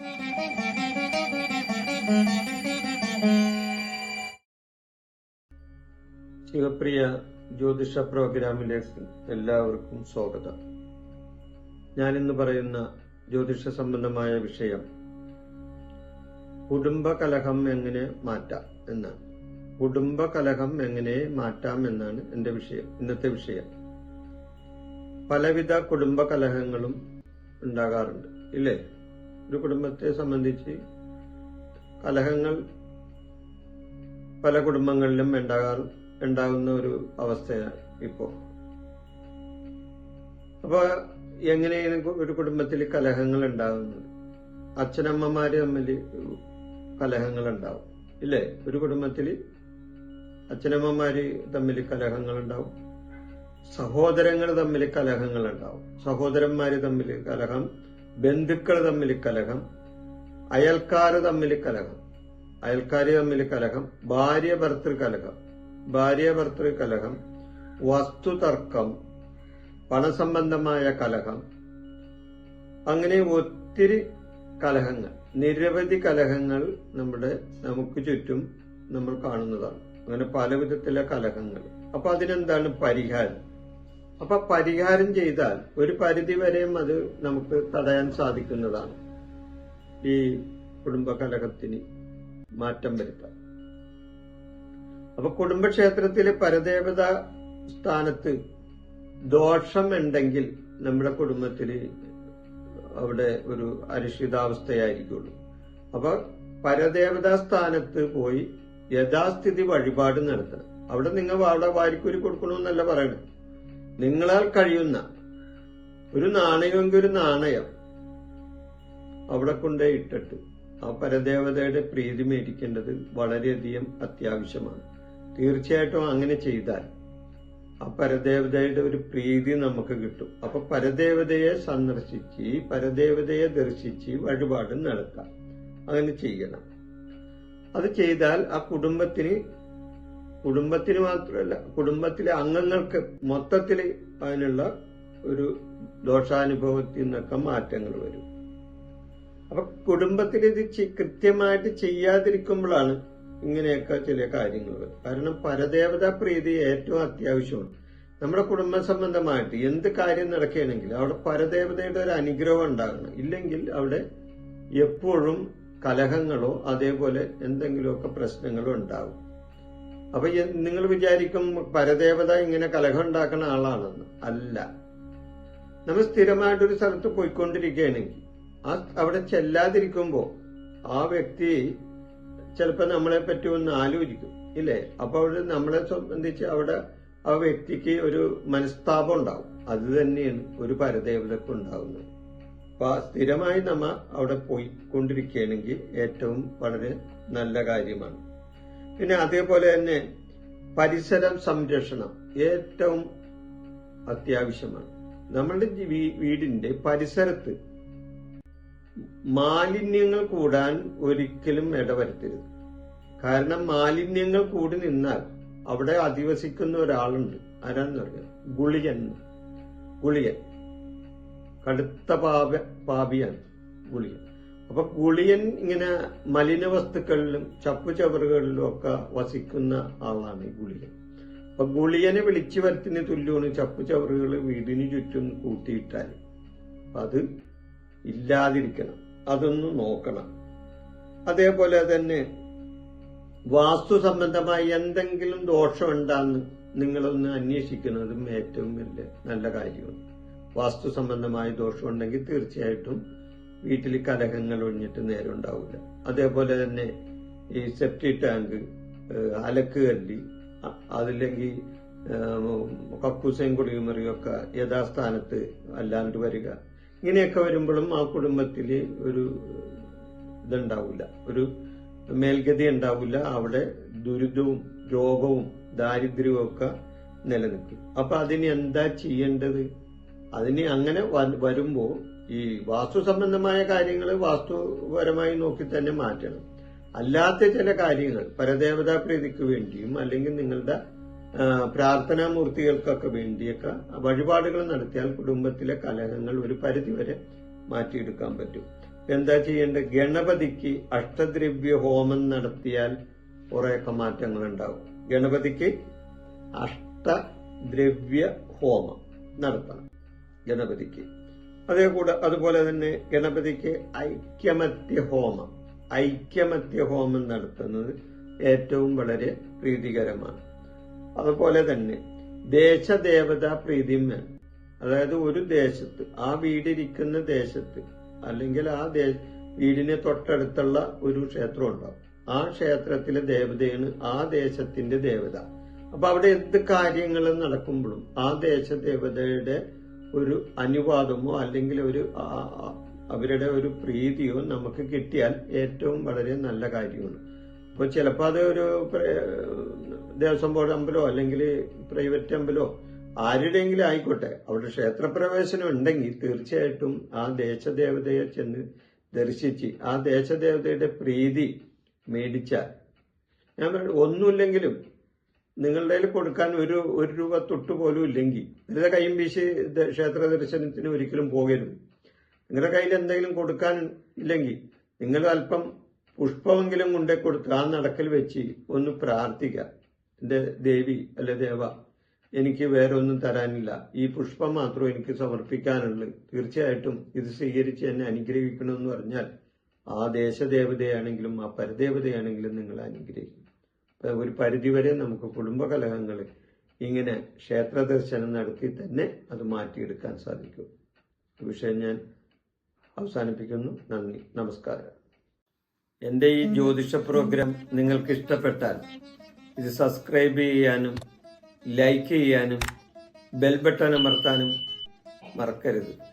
ശിവപ്രിയ ജ്യോതിഷ പ്രോഗ്രാമിലേക്ക് എല്ലാവർക്കും സ്വാഗതം. ഞാനിന്ന് പറയുന്ന ജ്യോതിഷ സംബന്ധമായ വിഷയം കുടുംബ കലഹം എങ്ങനെ മാറ്റാം എന്നാണ്. കുടുംബ കലഹം എങ്ങനെ മാറ്റാം എന്നാണ് എന്റെ വിഷയം ഇന്നത്തെ വിഷയം. പലവിധ കുടുംബ കലഹങ്ങളും ഉണ്ടാകാറുണ്ട് ഇല്ലേ? ഒരു കുടുംബത്തെ സംബന്ധിച്ച് കലഹങ്ങൾ പല കുടുംബങ്ങളിലും ഉണ്ടാകാറ് ഉണ്ടാകുന്ന ഒരു അവസ്ഥയാണ് ഇപ്പോ. അപ്പൊ എങ്ങനെയാണ് ഒരു കുടുംബത്തിൽ കലഹങ്ങൾ ഉണ്ടാകുന്നത്? അച്ഛനമ്മമാര് തമ്മിൽ കലഹങ്ങൾ ഉണ്ടാവും ഇല്ലേ? ഒരു കുടുംബത്തിൽ അച്ഛനമ്മമാര് തമ്മിൽ കലഹങ്ങൾ ഉണ്ടാവും സഹോദരങ്ങൾ തമ്മിൽ കലഹങ്ങൾ ഉണ്ടാവും. സഹോദരന്മാര് തമ്മിൽ കലഹം ബന്ധുക്കൾ തമ്മിൽ കലഹം അയൽക്കാർ തമ്മിൽ കലഹം അയൽക്കാർ തമ്മിൽ കലഹം ഭാര്യ ഭർത്തൃ കലഹം ഭാര്യ ഭർത്തൃ കലഹം വസ്തുതർക്കം പണസംബന്ധമായ കലഹം അങ്ങനെ ഒത്തിരി കലഹങ്ങൾ നിരവധി കലഹങ്ങൾ നമ്മുടെ നമുക്ക് ചുറ്റും നമ്മൾ കാണുന്നതാണ്. അങ്ങനെ പല വിധത്തിലെ കലഹങ്ങൾ. അപ്പൊ അതിനെന്താണ് പരിഹാരം? അപ്പൊ പരിഹാരം ചെയ്താൽ ഒരു പരിധി വരെയും അത് നമുക്ക് തടയാൻ സാധിക്കുന്നതാണ്. ഈ കുടുംബ കലഹത്തിന് മാറ്റം വരുത്താൻ. അപ്പൊ കുടുംബക്ഷേത്രത്തിലെ പരദേവത സ്ഥാനത്ത് ദോഷം ഉണ്ടെങ്കിൽ നമ്മുടെ കുടുംബത്തിൽ അവിടെ ഒരു അരിഷിതാവസ്ഥയായിരിക്കുള്ളൂ അപ്പൊ പരദേവതാ സ്ഥാനത്ത് പോയി യഥാസ്ഥിതി വഴിപാട് നടത്തണം. അവിടെ നിങ്ങൾ അവിടെ വാരിക്കൂരി കൊടുക്കണമെന്നല്ല പറയണത് നിങ്ങളാൽ കഴിയുന്ന ഒരു നാണയമെങ്കിൽ ഒരു നാണയം അവിടെ കൊണ്ടേ ഇട്ടിട്ട് ആ പരദേവതയുടെ പ്രീതി മേടിക്കേണ്ടത് വളരെയധികം അത്യാവശ്യമാണ്. തീർച്ചയായിട്ടും അങ്ങനെ ചെയ്താൽ ആ പരദേവതയുടെ ഒരു പ്രീതി നമുക്ക് കിട്ടും. അപ്പൊ പരദേവതയെ സന്ദർശിച്ച് പരദേവതയെ ദർശിച്ച് വഴിപാട് നടത്താം. അങ്ങനെ ചെയ്യണം. അത് ചെയ്താൽ ആ കുടുംബത്തിന് കുടുംബത്തിന് മാത്രമല്ല കുടുംബത്തിലെ അംഗങ്ങൾക്ക് മൊത്തത്തിൽ അതിനുള്ള ഒരു ദോഷാനുഭവത്തിൽ നിന്നൊക്കെ മാറ്റങ്ങൾ വരും. അപ്പൊ കുടുംബത്തിൽ ഇത് കൃത്യമായിട്ട് ചെയ്യാതിരിക്കുമ്പോഴാണ് ഇങ്ങനെയൊക്കെ ചില കാര്യങ്ങൾ കാരണം പരദേവതാ പ്രീതി ഏറ്റവും അത്യാവശ്യമാണ്. നമ്മുടെ കുടുംബ സംബന്ധമായിട്ട് എന്ത് കാര്യം നടക്കുകയാണെങ്കിൽ അവിടെ പരദേവതയുടെ ഒരു അനുഗ്രഹം ഉണ്ടാകണം. ഇല്ലെങ്കിൽ അവിടെ എപ്പോഴും കലഹങ്ങളോ അതേപോലെ എന്തെങ്കിലുമൊക്കെ പ്രശ്നങ്ങളോ ഉണ്ടാവും. അപ്പൊ നിങ്ങൾ വിചാരിക്കും പരദേവത ഇങ്ങനെ കലഹം ഉണ്ടാക്കുന്ന ആളാണെന്ന്. അല്ല. നമ്മൾ സ്ഥിരമായിട്ടൊരു സ്ഥലത്ത് പോയിക്കൊണ്ടിരിക്കുകയാണെങ്കിൽ ആ അവിടെ ചെല്ലാതിരിക്കുമ്പോ ആ വ്യക്തി ചിലപ്പോ നമ്മളെ പറ്റി ഒന്ന് ആലോചിക്കും. ഇല്ലേ? അപ്പൊ അവിടെ നമ്മളെ സംബന്ധിച്ച് അവിടെ ആ വ്യക്തിക്ക് ഒരു മനസ്താപം ഉണ്ടാവും. അത് തന്നെയാണ് ഒരു പരദേവതക്ക് ഉണ്ടാവുന്നത്. അപ്പൊ സ്ഥിരമായി നമ്മ അവിടെ പോയിക്കൊണ്ടിരിക്കുകയാണെങ്കിൽ ഏറ്റവും വളരെ നല്ല കാര്യമാണ്. പിന്നെ അതേപോലെ തന്നെ പരിസരം സംരക്ഷണം ഏറ്റവും അത്യാവശ്യമാണ്. നമ്മളുടെ വീടിന്റെ പരിസരത്ത് മാലിന്യങ്ങൾ കൂടാൻ ഒരിക്കലും ഇടവരുത്തരുത്. കാരണം മാലിന്യങ്ങൾ കൂടി നിന്നാൽ അവിടെ അധിവസിക്കുന്ന ഒരാളുണ്ട്. ആരാന്ന് പറയുക ഗുളിയൻ ഗുളിയൻ കടുത്ത പാപ പാപിയാണ് ഗുളിയൻ അപ്പൊ കുളിയൻ ഇങ്ങനെ മലിന വസ്തുക്കളിലും ചപ്പു ചവറുകളിലും ഒക്കെ വസിക്കുന്ന ആളാണ് ഈ ഗുളിയൻ അപ്പൊ ഗുളിയനെ വിളിച്ചു വരുത്തിന് തുല്യമാണ് ചപ്പു ചവറുകൾ വീടിന് ചുറ്റും കൂട്ടിയിട്ടാൽ. അത് ഇല്ലാതിരിക്കണം. അതൊന്ന് നോക്കണം. അതേപോലെ തന്നെ വാസ്തു സംബന്ധമായി എന്തെങ്കിലും ദോഷം ഉണ്ടാന്ന് നിങ്ങളൊന്ന് അന്വേഷിക്കുന്നതും ഏറ്റവും വലിയ നല്ല കാര്യമാണ്. വാസ്തു സംബന്ധമായ ദോഷമുണ്ടെങ്കിൽ തീർച്ചയായിട്ടും വീട്ടിൽ കലഹങ്ങൾ ഒഴിഞ്ഞിട്ട് നേരം ഉണ്ടാവില്ല അതേപോലെ തന്നെ ഈ സെപ്റ്റി ടാങ്ക് അലക്ക് കല്ലി അതില്ലെങ്കിൽ കക്കൂസയും കുളിയുമറിയൊക്കെ യഥാസ്ഥാനത്ത് അല്ലാണ്ട് വരിക. ഇങ്ങനെയൊക്കെ വരുമ്പോഴും ആ കുടുംബത്തിൽ ഒരു ഇതുണ്ടാവില്ല ഒരു മേൽഗതി ഉണ്ടാവില്ല അവിടെ ദുരിതവും രോഗവും ദാരിദ്ര്യവും ഒക്കെ നിലനിൽക്കും. അപ്പൊ അതിന് എന്താ ചെയ്യേണ്ടത്? അതിന് അങ്ങനെ വരുമ്പോൾ വരുമ്പോ ഈ വാസ്തു സംബന്ധമായ കാര്യങ്ങൾ വാസ്തുപരമായി നോക്കി തന്നെ മാറ്റണം. അല്ലാത്ത ചില കാര്യങ്ങൾ പരദേവതാ പ്രീതിക്ക് വേണ്ടിയും അല്ലെങ്കിൽ നിങ്ങളുടെ പ്രാർത്ഥനാ മൂർത്തികൾക്കൊക്കെ വേണ്ടിയൊക്കെ വഴിപാടുകൾ നടത്തിയാൽ കുടുംബത്തിലെ കലഹങ്ങൾ ഒരു പരിധിവരെ മാറ്റിയെടുക്കാൻ പറ്റും. എന്താ ചെയ്യേണ്ടത്? ഗണപതിക്ക് അഷ്ടദ്രവ്യ ഹോമം നടത്തിയാൽ കുറേയൊക്കെ മാറ്റങ്ങൾ ഉണ്ടാവും ഗണപതിക്ക് അഷ്ടദ്രവ്യ ഹോമം നടത്തണം. ഗണപതിക്ക്. അതേ കൂടെ അതുപോലെ തന്നെ ഗണപതിക്ക് ഐക്യമത്യ ഹോമം ഐക്യമത്യ ഹോമം നടത്തുന്നത് ഏറ്റവും വളരെ പ്രീതികരമാണ്. അതുപോലെ തന്നെ ദേശദേവതാ പ്രീതിയും വേണം. അതായത് ഒരു ദേശത്ത് ആ വീടിരിക്കുന്ന ദേശത്ത് അല്ലെങ്കിൽ ആ ദേശ വീടിന് തൊട്ടടുത്തുള്ള ഒരു ക്ഷേത്രം ഉണ്ടാവും. ആ ക്ഷേത്രത്തിലെ ദേവതയാണ് ആ ദേശത്തിന്റെ ദേവത. അപ്പൊ അവിടെ എന്ത് കാര്യങ്ങൾ നടക്കുമ്പോഴും ആ ദേശദേവതയുടെ ഒരു അനുവാദമോ അല്ലെങ്കിൽ ഒരു അവരുടെ ഒരു പ്രീതിയോ നമുക്ക് കിട്ടിയാൽ ഏറ്റവും വളരെ നല്ല കാര്യമാണ്. അപ്പോൾ ചിലപ്പോൾ അത് ഒരു ദേവസ്വം ബോർഡ് അമ്പലോ അല്ലെങ്കിൽ പ്രൈവറ്റ് അമ്പലോ ആരുടെയെങ്കിലും ആയിക്കോട്ടെ അവിടെ ക്ഷേത്രപ്രവേശനം ഉണ്ടെങ്കിൽ തീർച്ചയായിട്ടും ആ ദേശദേവതയെ ചെന്ന് ദർശിച്ച് ആ ദേശദേവതയുടെ പ്രീതി മേടിച്ചാൽ. ഞാൻ ഒന്നുമില്ലെങ്കിലും നിങ്ങളുടെ കയ്യിൽ കൊടുക്കാൻ ഒരു ഒരു രൂപ തൊട്ട് പോലും ഇല്ലെങ്കിൽ നിങ്ങളുടെ കൈയും വീശി ക്ഷേത്ര ദർശനത്തിന് ഒരിക്കലും പോകരുത്. നിങ്ങളുടെ കയ്യിൽ എന്തെങ്കിലും കൊടുക്കാൻ ഇല്ലെങ്കിൽ നിങ്ങൾ അല്പം പുഷ്പമെങ്കിലും കൊണ്ടേ കൊടുത്ത് ആ നടക്കൽ വെച്ച് ഒന്ന് പ്രാർത്ഥിക്കുക എന്റെ ദേവി അല്ലെ ദേവ എനിക്ക് വേറെ ഒന്നും തരാനില്ല. ഈ പുഷ്പം മാത്രം എനിക്ക് സമർപ്പിക്കാനുള്ളൂ. തീർച്ചയായിട്ടും ഇത് സ്വീകരിച്ച് എന്നെ അനുഗ്രഹിക്കണമെന്ന് പറഞ്ഞാൽ ആ ദേശദേവതയാണെങ്കിലും ആ പരദേവതയാണെങ്കിലും നിങ്ങൾ അനുഗ്രഹിക്കും. ഒരു പരിധിവരെ നമുക്ക് കുടുംബകലഹങ്ങൾ ഇങ്ങനെ ക്ഷേത്ര ദർശനം നടത്തി തന്നെ അത് മാറ്റിയെടുക്കാൻ സാധിക്കും. ഈ വിഷയം ഞാൻ അവസാനിപ്പിക്കുന്നു. നന്ദി. നമസ്കാരം. എന്റെ ഈ ജ്യോതിഷ പ്രോഗ്രാം നിങ്ങൾക്ക് ഇഷ്ടപ്പെട്ടാൽ ഇത് സബ്സ്ക്രൈബ് ചെയ്യാനും ലൈക്ക് ചെയ്യാനും ബെൽ ബട്ടൺ അമർത്താനും മറക്കരുത്.